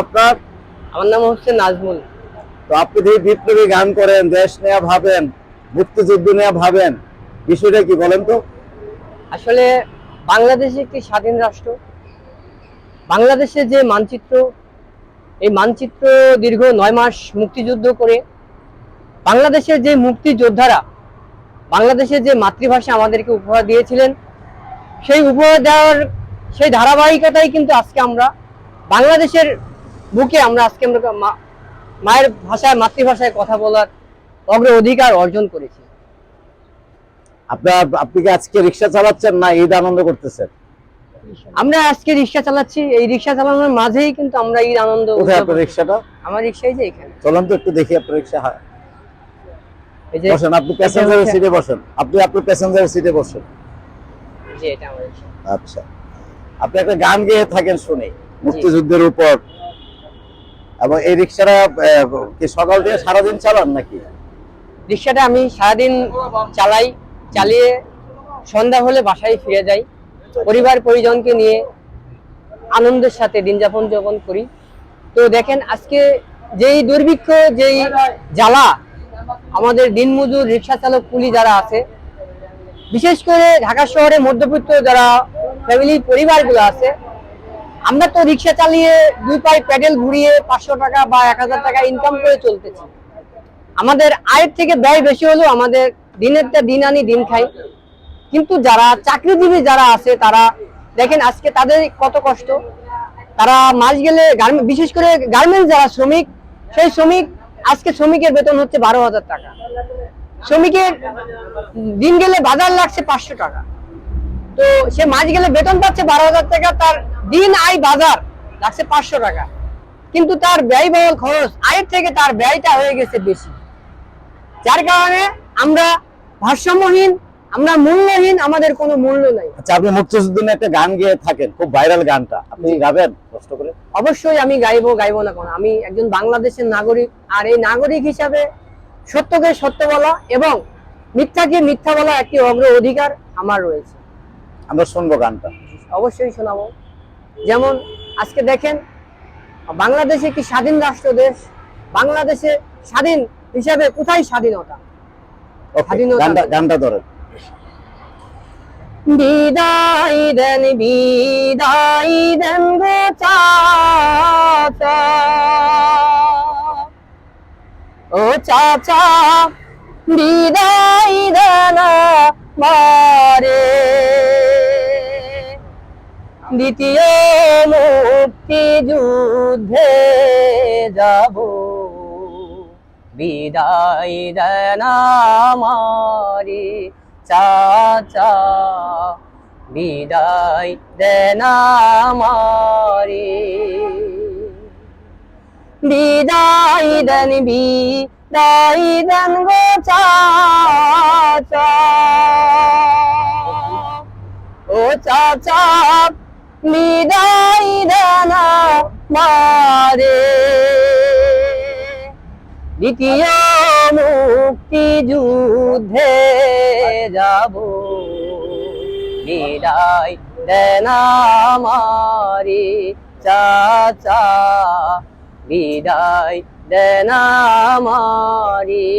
আপনার? আমার নাম হচ্ছে নাজমুল। তো আপনি যে বিপ্লবী গান করেন দেশ নেয়া ভাবেন মুক্তিযুদ্ধ নেয়া ভাবেন বিষয়টা কি বলেন তো? আসলে বাংলাদেশ একটি স্বাধীন রাষ্ট্র। বাংলাদেশের যে মানচিত্র এই মানচিত্র দীর্ঘ নয় মাস মুক্তিযুদ্ধ করে বাংলাদেশের যে মুক্তিযোদ্ধারা বাংলাদেশের যে মাতৃভাষা আমাদেরকে উপহার দিয়েছিলেন সেই উপহার দেওয়ার সেই ধারাবাহিকতাই কিন্তু আজকে আমরা। বাংলাদেশের বুকে আমরা আজকে আমরা মায়ের ভাষায় মাতৃভাষায় কথা বলার অগ্র অধিকার অর্জন করেছি। আপনার আপনি কি আজকে রিক্সা চালাচ্ছেন না ঈদ আনন্দ করতেছেন? আমরা আজকে রিক্সা চালাচ্ছি এই রিক্সা চালানোর মাঝেই কিন্তু আমরা ঈদ আনন্দ কোথায় আপনার রিক্সাটা? আমার রিক্সাই যে এখানে। চলুন তো একটু দেখি আপনার রিক্সা হ্যাঁ। বসেন আপনি প্যাসেঞ্জারের সিটে বসেন। আপনি আপনার প্যাসেঞ্জারের সিটে বসেন। আচ্ছা। আপনি একটা গান গেয়ে থাকেন শুনে। মুক্তিযুদ্ধের উপর এবং এই রিক্সাটা কি সকাল থেকে সারাদিন চালান নাকি? রিক্সাটা আমি সারাদিন চালাই, চালিয়ে সন্ধ্যা হলে বাসায় ফিরে যাই। পরিবার পরিজনকে নিয়ে আনন্দের সাথে দিন যাপন যাপন করি। তো দেখেন, আজকে যেই দুর্ভিক্ষ, যেই জ্বালা, আমাদের দিনমজুর রিক্সা চালক কুলি যারা আছে, বিশেষ করে ঢাকা শহরে মধ্যবিত্ত যারা ফ্যামিলি পরিবারগুলো আছে আমরা তো রিক্সা চালিয়ে দুই পায়ে প্যাডেল ঘুরিয়ে পাঁচশো টাকা বা এক হাজার টাকা ইনকাম করে চলতেছি। আমাদের আয়ের থেকে ব্যয় বেশি হলেও আমাদের দিনেরটা দিন আনি দিন খাই। কিন্তু যারা চাকরিজীবী যারা আছে, তারা দেখেন আজকে তাদের কত কষ্ট। তারা মাস গেলে বিশেষ করে গার্মেন্টস যারা শ্রমিক, সেই শ্রমিক, আজকে শ্রমিকের বেতন হচ্ছে বারো হাজার টাকা। শ্রমিকের দিন গেলে বাজার লাগছে পাঁচশো টাকা। তো সে মাস গেলে বেতন পাচ্ছে বারো হাজার টাকা তার দিন আয় বাজার লাগছে পাঁচশো টাকা। কিন্তু তার ব্যয়বহুল খরচ আয়ের থেকে তার ব্যয়টা হয়ে গেছে বেশি। যার কারণে আমরা ভারসাম্যহীন আমরা মূল্যহীন আমাদের কোনো মূল্য নাই। আচ্ছা আপনি মুক্তিযুদ্ধ একটা গান গেয়ে থাকেন খুব ভাইরাল গানটা। আপনি গাবেন? কষ্ট করে। অবশ্যই আমি গাইবো গাইবো না কোনো? আমি একজন বাংলাদেশের নাগরিক আর এই নাগরিক হিসাবে সত্যকে সত্য বলা এবং মিথ্যাকে মিথ্যা বলা একটি অগ্র অধিকার আমার রয়েছে। আমরা শুনব গানটা। অবশ্যই শোনাবো। যেমন আজকে দেখেন বাংলাদেশ একটি স্বাধীন রাষ্ট্র দেশ বাংলাদেশে স্বাধীন হিসাবে কোথায় স্বাধীনতা। গানটা ধরেন বিদায় দেন বিদায় দেন গো চাচা। ও চাচা বিদায় দেন মারে দ্বিতীয় মুক্তি যুদ্ধে যাব। বিদায় দেন আমারে চাচা। বিদায় দেন আমারে। বিদায় দেন বিদায় দেন গো চাচা। ও চাচা বিদায় দেন মারে। দ্বিতীয় মুক্তি যুদ্ধে যাব। বিদায় দেন আমারে চাচা। বিদায় দেন আমারে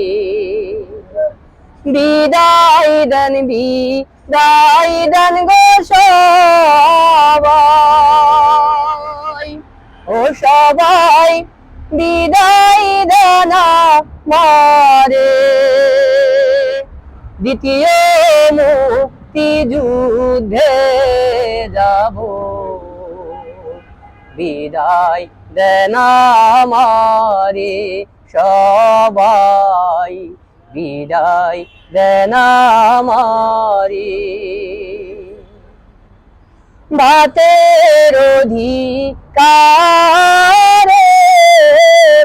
বিদায় দেন বিদায় দেন গো সবাই। ও সবাই, বিদায় দানা মারে। দ্বিতীয় মুক্তি যুদ্ধে যাব। বিদায় দেন আমারে সবাই, বিদায় দেন আমারে ভাতের অধিকারে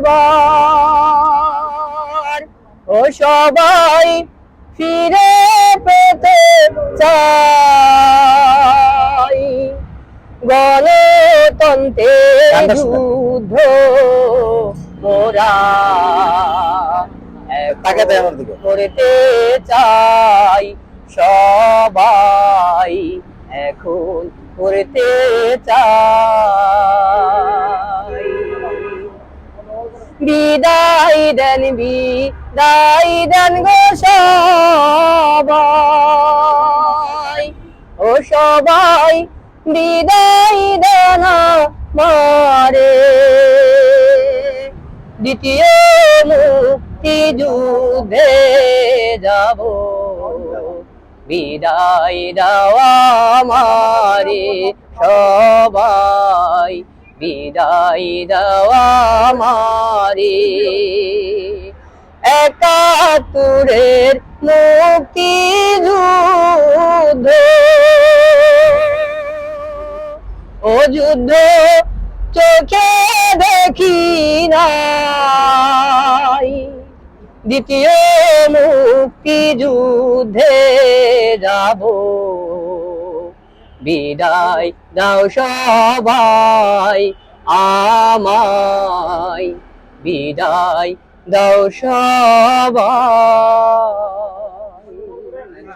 বার। ও সবাই ফিরে পেতে চাই। গণতন্ত্রের যুদ্ধ মোরা। তাকে দেয় আমার দিকে। করতে চাই সবাই, এখন করতে চাই। বিদায় দেন বিদায় দেন গো সবাই। ও সবাই, বিদায় দেন মারে দ্বিতীয় মুক্তি যুদ্ধে যাব। বিদায় দেওয়া মারে সবাই। বিদায় দেওয়া মারে মুক্তি যুদ্ধ। ও যুদ্ধ চোখে দেখি নাই দ্বিতীয় মুক্তি যুদ্ধে যাব। বিদায় দাও সবাই আমায়। বিদায় দাও সবাই।